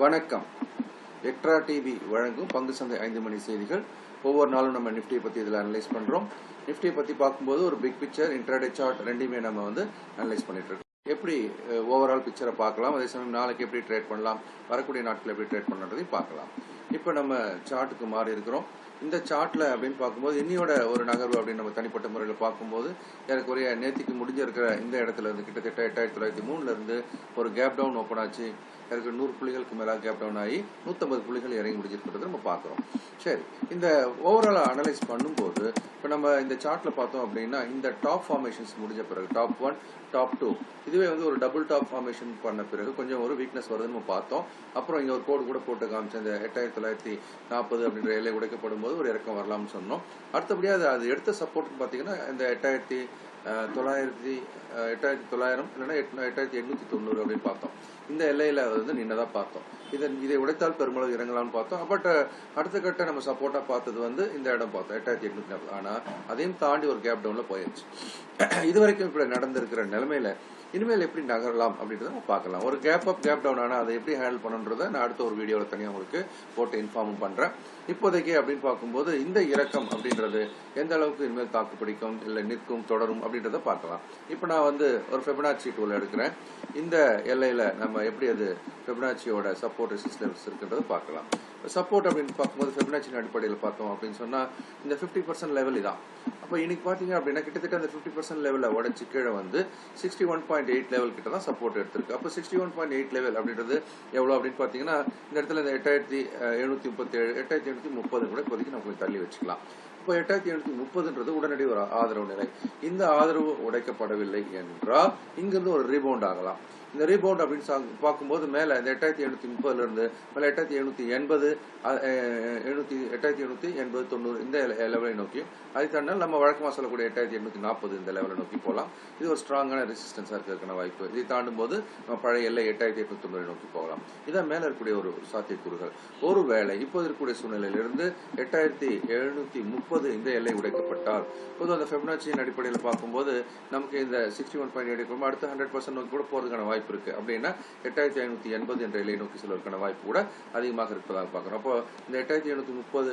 வணக்கம். Extra TV வழங்கும் பங்கு சந்தை ஐந்து மணி செய்திகள். ஒவ்வொரு நாளும் நம்ம நிஃப்டியை பற்றி இதில் அனலைஸ் பண்ணுறோம் நிஃப்டியை பற்றி பார்க்கும்போது ஒரு பிக் பிக்சர் இன்ட்ராடே சார்ட் ரெண்டையுமே நம்ம வந்து அனலைஸ் பண்ணிட்டு இருக்கோம். எப்படி ஓவரால் பிக்சரை பார்க்கலாம். அதே சமயம் நாளைக்கு எப்படி ட்ரேட் பண்ணலாம்? வரக்கூடிய நாட்கள் எப்படி ட்ரேட் பண்ணுறதையும் பார்க்கலாம். இப்போ நம்ம சார்ட்டுக்கு மாறி இருக்கிறோம். இந்த சார்ட்டில் அப்படின்னு பார்க்கும்போது இன்னியோட ஒரு நகர்வு அப்படின்னு நம்ம தனிப்பட்ட முறையில் பார்க்கும்போது ஏறக்குறைய நேத்திக்கு முடிஞ்சிருக்கிற இந்த இடத்துல இருந்து கிட்டத்தட்ட எட்டாயிரத்தி தொள்ளாயிரத்தி மூணுல இருந்து ஒரு கேப் டவுன் ஓப்பன் ஆச்சு. எனக்கு நூறு புள்ளிகளுக்கு மேலே கேப் டவுன் ஆகி நூற்றம்பது புள்ளிகள் இறங்கி முடிஞ்சிருக்கிறது நம்ம பார்க்குறோம். சரி இந்த ஓவரால் அனலைஸ் பண்ணும்போது இப்போ நம்ம இந்த சார்ட்டில் பார்த்தோம் அப்படின்னா இந்த டாப் ஃபார்மேஷன்ஸ் முடிஞ்ச பிறகு டாப் ஒன் டாப் டூ இதுவே வந்து ஒரு டபுள் டாப் ஃபார்மேஷன் பண்ண பிறகு கொஞ்சம் ஒரு வீக்னஸ் வருதுன்னு நம்ம பார்த்தோம். அப்புறம் இங்கே ஒரு கோடு கூட போட்டு காமிச்சு இந்த எட்டாயிரத்தி தொள்ளாயிரத்தி நாற்பது அப்படின்ற எல்லை உடைக்கப்படும் போது ஒரு இறக்கம் வரலாம்னு சொன்னோம். அடுத்தபடியாக அது அது எடுத்த சப்போர்ட்னு பார்த்தீங்கன்னா இந்த எட்டாயிரத்தி தொள்ளாயிரத்தி எட்டாயிரத்தி தொள்ளாயிரம் இல்லைன்னா எட் எட்டாயிரத்தி எண்ணூற்றி தொண்ணூறு அப்படின்னு பார்த்தோம். இந்த எல்லையில் வந்து நின்னதாக பார்த்தோம். இதை இதை உடைத்தால் பெருமளவு இறங்கலாம்னு பார்த்தோம். பட் அடுத்த கட்ட நம்ம சப்போர்ட்டாக பார்த்தது வந்து இந்த இடம் பார்த்தோம் எட்டாயிரத்தி எண்ணூற்றி நாற்பது. ஆனால் அதையும் தாண்டி ஒரு கேப் டவுனில் போயிருச்சு. இது வரைக்கும் இப்படி நடந்திருக்கிற நிலைமையில இனிமேல் எப்படி நகரலாம் அப்படின்றத பார்க்கலாம். ஒரு கேப் அப் கேப் டவுன் ஆனால் அதை எப்படி ஹேண்டில் பண்ணுன்றதை நான் அடுத்த ஒரு வீடியோவில் தனியாக உங்களுக்கு போட்டு இன்ஃபார்ம் பண்ணுறேன் இப்போதைக்கு அப்படின்னு பார்க்கும்போது இந்த இறக்கம் அப்படின்றது எந்த அளவுக்கு இனிமேல் தாக்கு பிடிக்கும் இல்லை நிற்கும் தொடரும் அப்படின்றத பார்க்கலாம். இப்போ நான் வந்து ஒரு ஃபெபனாச்சி டூல் எடுக்கிறேன். இந்த எல்லையில் நம்ம எப்படி அது ஃபெபனாச்சியோட சப்போர்ட் ரெசிஸ்டன்ஸ் இருக்குன்றதை பார்க்கலாம். சப்போர்ட் அப்படின்னு பார்க்கும்போது ஃபெபனாச்சின் அடிப்படையில் பார்த்தோம் அப்படின்னு சொன்னால் இந்த ஃபிஃப்டி பர்சன்ட் லெவல் இதான். அப்போ இன்னைக்கு பார்த்தீங்க அப்படின்னா கிட்டத்தட்ட அந்த ஃபிஃப்டி பர்சன்ட் லெவலில் உடச்சி கீழே வந்து sixty one point eight level கிட்ட தான் சப்போர்ட் எடுத்திருக்கு. அப்போ sixty one point eight level அப்படின்றது எவ்வளோ அப்படின்னு பார்த்தீங்கன்னா இந்த இடத்துல இந்த எட்டாயிரத்தி எழுநூற்றி முப்பத்தேழு எட்டாயிரத்தி எழுநூற்றி முப்பது கூட இப்போதைக்கு நம்ம கொஞ்சம் தள்ளி வச்சுக்கலாம். இப்போ எட்டாயிரத்தி எழுநூத்தி முப்பதுன்றது உடனடி ஒரு ஆதரவு நிலை. இந்த ஆதரவு உடைக்கப்படவில்லை என்றால் இங்கிருந்து ஒரு ரீபவுண்ட் ஆகலாம். இந்த ரீபவுண்ட் அப்படின்னு பார்க்கும்போது மேலே இந்த எட்டாயிரத்தி எழுநூத்தி முப்பதுல இருந்து மேலே எட்டாயிரத்தி எழுநூத்தி எண்பது எழுநூத்தி எட்டாயிரத்தி எழுநூத்தி எண்பது தொண்ணூறு இந்த லெவலை நோக்கி. அதை தாண்டால் நம்ம வழக்கமாக சொல்லக்கூடிய எட்டாயிரத்தி எண்ணூத்தி நாற்பது இந்த லெவலை நோக்கி போகலாம். இது ஒரு ஸ்ட்ராங்கான ரெசிஸ்டன்ஸாக இருக்கிறதுக்கான வாய்ப்பு. இதை தாண்டும் போது நம்ம பழைய எல்லை எட்டாயிரத்தி எட்நூத்தி தொண்ணூறு நோக்கி போகலாம். இதான் மேலே இருக்கக்கூடிய ஒரு சாத்தியக்கூறுகள். ஒருவேளை இப்போது இருக்கக்கூடிய சூழ்நிலையிலிருந்து எட்டாயிரத்தி எழுநூத்தி முப்பது இந்த எல்லை உடைக்கப்பட்டால் பொதுவாக அந்த ஃபெப்னாச்சியின் அடிப்படையில் பார்க்கும்போது நமக்கு இந்த சிக்ஸ்டி ஒன் பாயிண்ட் எடுக்கும் அடுத்த ஹண்ட்ரட் பர்சன்ட் நோக்கி கூட போகிறதுக்கான வாய்ப்பு வாய்ப்பு இருக்கு. அப்படின்னா எட்டாயிரத்தி ஐநூத்தி எண்பது என்ற இலை நோக்கி செல்வதற்கான வாய்ப்பு கூட அதிகமாக இருப்பதாக பார்க்கிறோம். அப்போ இந்த எட்டாயிரத்தி எழுநூத்தி முப்பது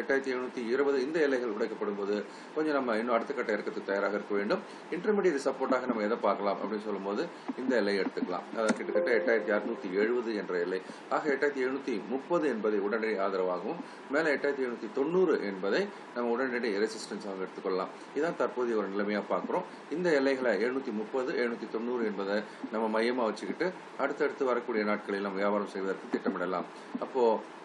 எட்டாயிரத்தி எழுநூத்தி இருபது இந்த எல்லைகள் உடைக்கப்படும் போது கொஞ்சம் நம்ம இன்னும் அடுத்த கட்ட இறக்கத்துக்கு தயாராக இருக்க வேண்டும். இன்டர்மீடியட் சப்போர்ட்டாக நம்ம எதை பார்க்கலாம் அப்படின்னு சொல்லும்போது இந்த எல்லை எடுத்துக்கலாம். கிட்டத்தட்ட எட்டாயிரத்தி அறுநூத்தி எழுபது என்ற எல்லை. ஆக எட்டாயிரத்தி எழுநூத்தி முப்பது என்பதை உடனடி ஆதரவாகவும் மேலே எட்டாயிரத்தி எழுநூத்தி தொண்ணூறு என்பதை நம்ம உடனடி ரெசிஸ்டன்ஸாக எடுத்துக்கொள்ளலாம். இதுதான் தற்போதைய ஒரு நிலைமையாக பார்க்குறோம். இந்த எல்லைகளை எழுநூத்தி முப்பது எழுநூத்தி தொண்ணூறு என்பதை நம்ம மையம் மையமாக வச்சுக்கிட்டு அடுத்தடுத்து வரக்கூடிய நாட்களில் நம்ம வியாபாரம் செய்வதற்கு திட்டமிடலாம். அப்போ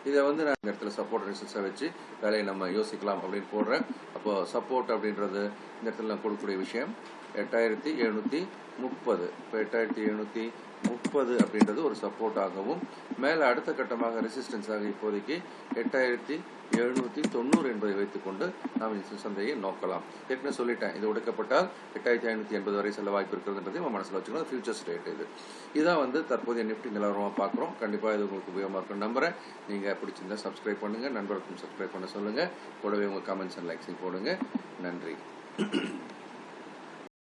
இதை வந்து நான் இந்த இடத்துல சப்போர்ட் ரெசிஸ்டை வச்சு வேலையை நம்ம யோசிக்கலாம் அப்படின்னு போடுறேன். அப்போ சப்போர்ட் அப்படின்றது இந்த இடத்துல நான் கொடுக்கக்கூடிய விஷயம். எட்டாயிரத்தி எழுநூத்தி முப்பது. இப்போ எட்டாயிரத்தி எழுநூத்தி முப்பது அப்படின்றது ஒரு சப்போர்ட்டாகவும் மேலே அடுத்த கட்டமாக ரெசிஸ்டன்ஸாக இப்போதைக்கு எட்டாயிரத்தி எழுநூத்தி தொண்ணூறு என்பதை வைத்துக்கொண்டு நாம் இந்த சந்தையை நோக்கலாம். ஏற்கனவே சொல்லிட்டேன் இது ஒடுக்கப்பட்டால் எட்டாயிரத்தி ஐநூத்தி எண்பது வரை செல்ல வாய்ப்பு இருக்கிறதுன்றதையும் நம்ம மனசில் வச்சுக்கணும். ஃபியூச்சர்ஸ் ரேட் இது. இதான் வந்து தற்போதைய நிஃப்டி நிலவரமாக பார்க்குறோம். கண்டிப்பாக இது உங்களுக்கு உபயோகமாக இருக்கும் நம்புறேன். நீங்கள் பிடிச்சிருந்தா சப்ஸ்கிரைப் பண்ணுங்கள் நண்பர்களுக்கும் சப்ஸ்கிரைப் பண்ண சொல்லுங்கள் கூடவே உங்கள் கமெண்ட்ஸ் அண்ட் லைக்ஸையும் போடுங்க. நன்றி.